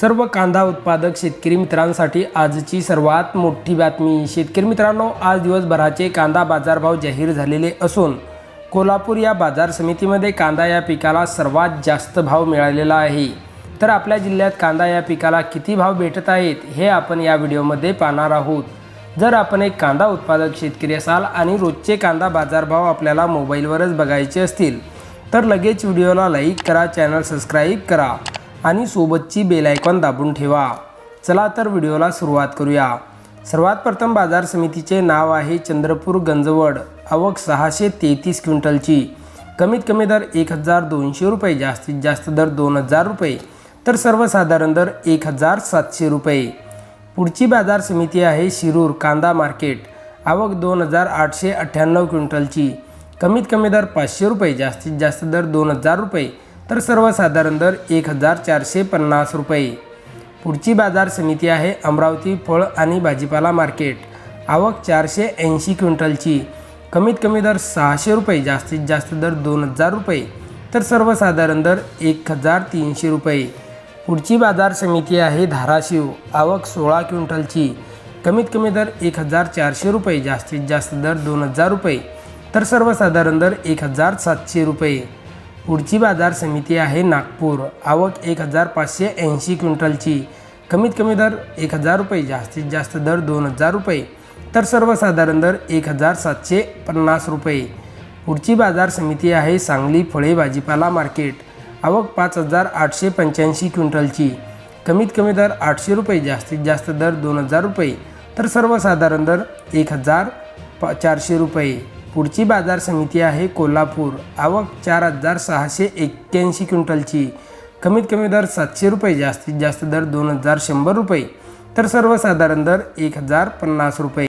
सर्व कांदा उत्पादक शेतकरी मित्रांसाठी आजची सर्वात मोठी बातमी. शेतकरी मित्रांनो आज दिवसभराचे कांदा बाजारभाव जाहीर झालेले असून कोल्हापूर या बाजार समितीमध्ये कांदा या पिकाला सर्वात जास्त भाव मिळालेला आहे. तर आपल्या जिल्ह्यात कांदा या पिकाला किती भाव भेटत आहेत हे आपण या व्हिडिओमध्ये पाहणार आहोत. जर आपण एक कांदा उत्पादक शेतकरी असाल आणि रोजचे कांदा बाजारभाव आपल्याला मोबाईलवरच बघायचे असतील तर लगेच व्हिडिओला लाईक करा चॅनल सबस्क्राईब करा. आणि सोबतची बेल आयकॉन दाबून ठेवा. चला तर व्हिडिओला सुरुवात करूया. सर्वात प्रथम बाजार समितीचे नाव आहे चंद्रपूर गंजवड. आवक सहाशे तेहतीस क्विंटलची. कमीत कमी दर एक हजार दोनशे रुपये जास्तीत जास्त दर दोन हजार रुपये. तर सर्वसाधारण दर एक हजार सातशे रुपये. पुढची बाजार समिती आहे शिरूर कांदा मार्केट. आवक दोन हजार आठशे अठ्ठ्याण्णव क्विंटलची. कमीत कमी दर पाचशे रुपये जास्तीत जास्त दर दोन हजार रुपये. तर सर्वसाधारण दर एक हजार चारशे पन्नास रुपये. पुढची बाजार समिती आहे अमरावती फळ आणि भाजीपाला मार्केट. आवक चारशे ऐंशी क्विंटलची. कमीत कमी दर सहाशे रुपये जास्तीत जास्त दर दोन हजार रुपये. तर सर्वसाधारण दर एक हजार तीनशे रुपये. पुढची बाजार समिती आहे धाराशिव. आवक सोळा क्विंटलची. कमीत कमी दर एक हजार चारशे रुपये जास्तीत जास्त दर दोन हजार रुपये. तर सर्वसाधारण दर एक हजार सातशे रुपये. पुढची बाजार समिती आहे नागपूर. आवक एक हजार पाचशे ऐंशी क्विंटलची. कमीत कमी दर एक हजार रुपये जास्तीत जास्त दर दोन हजार रुपये. तर सर्वसाधारण दर एक हजार सातशे पन्नास रुपये. पुढची बाजार समिती आहे सांगली फळे भाजीपाला मार्केट. आवक पाच हजार आठशे पंच्याऐंशी क्विंटलची. कमीत कमी दर आठशे रुपये जास्तीत जास्त दर दोन हजार रुपये. तर सर्वसाधारण दर एक हजार प चारशे रुपये. पुढची बाजार समिती आहे कोल्हापूर. आवक चार हजार सहाशे एक्क्याऐंशी क्विंटलची. कमीत कमी दर सातशे रुपये जास्तीत जास्त दर दोन हजार शंभर रुपये. तर सर्वसाधारण दर एक हजार पन्नास रुपये.